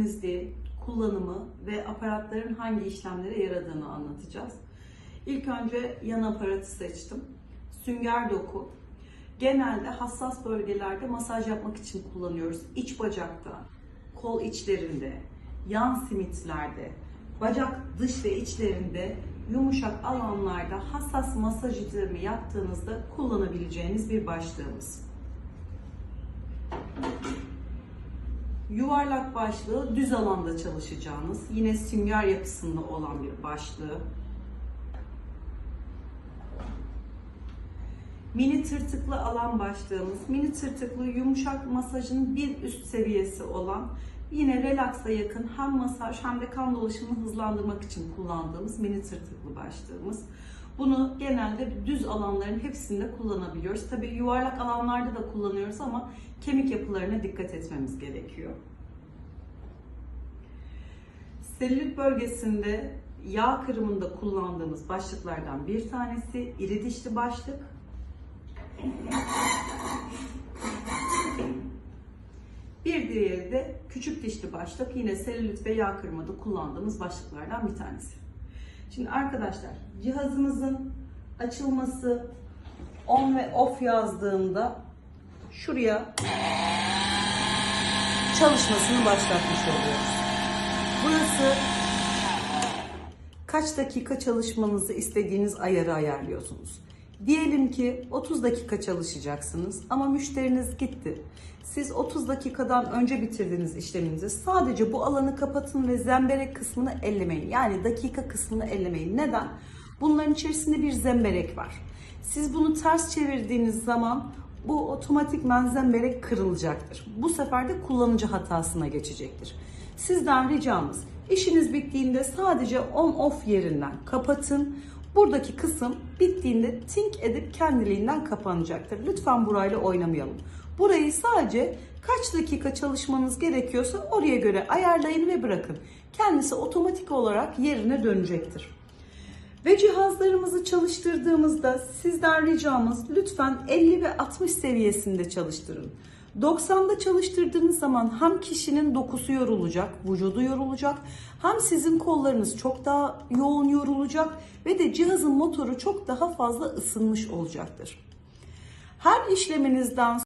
temizliği, kullanımı ve aparatların hangi işlemlere yaradığını anlatacağız. İlk önce yan aparatı seçtim. Sünger doku. Genelde hassas bölgelerde masaj yapmak için kullanıyoruz. İç bacakta, kol içlerinde, yan simitlerde, bacak dış ve içlerinde yumuşak alanlarda hassas masaj işlemi yaptığınızda kullanabileceğiniz bir başlığımız. Yuvarlak başlığı düz alanda çalışacağınız, yine sünger yapısında olan bir başlığı. Mini tırtıklı alan başlığımız, mini tırtıklı yumuşak masajın bir üst seviyesi olan, yine relaksa yakın hem masaj hem de kan dolaşımını hızlandırmak için kullandığımız mini tırtıklı başlığımız. Bunu genelde düz alanların hepsinde kullanabiliyoruz. Tabii yuvarlak alanlarda da kullanıyoruz ama kemik yapılarına dikkat etmemiz gerekiyor. Selülit bölgesinde yağ kırımında kullandığımız başlıklardan bir tanesi iri dişli başlık. Bir diğeri de küçük dişli başlık. Yine selülit ve yağ kırımında kullandığımız başlıklardan bir tanesi. Şimdi arkadaşlar cihazımızın açılması on ve off yazdığında şuraya çalışmasını başlatmış oluyoruz. Burası kaç dakika çalışmanızı istediğiniz ayarı ayarlıyorsunuz. Diyelim ki 30 dakika çalışacaksınız ama müşteriniz gitti. Siz 30 dakikadan önce bitirdiğiniz işleminizi sadece bu alanı kapatın ve zemberek kısmını ellemeyin. Yani dakika kısmını ellemeyin. Neden? Bunların içerisinde bir zemberek var. Siz bunu ters çevirdiğiniz zaman bu otomatikman zemberek kırılacaktır. Bu sefer de kullanıcı hatasına geçecektir. Sizden ricamız işiniz bittiğinde sadece on off yerinden kapatın. Buradaki kısım bittiğinde tink edip kendiliğinden kapanacaktır. Lütfen burayla oynamayalım. Burayı sadece kaç dakika çalışmanız gerekiyorsa oraya göre ayarlayın ve bırakın. Kendisi otomatik olarak yerine dönecektir. Ve cihazlarımızı çalıştırdığımızda sizden ricamız lütfen 50 ve 60 seviyesinde çalıştırın. 90'da çalıştırdığınız zaman hem kişinin dokusu yorulacak, vücudu yorulacak, hem sizin kollarınız çok daha yoğun yorulacak ve de cihazın motoru çok daha fazla ısınmış olacaktır. Her işleminizden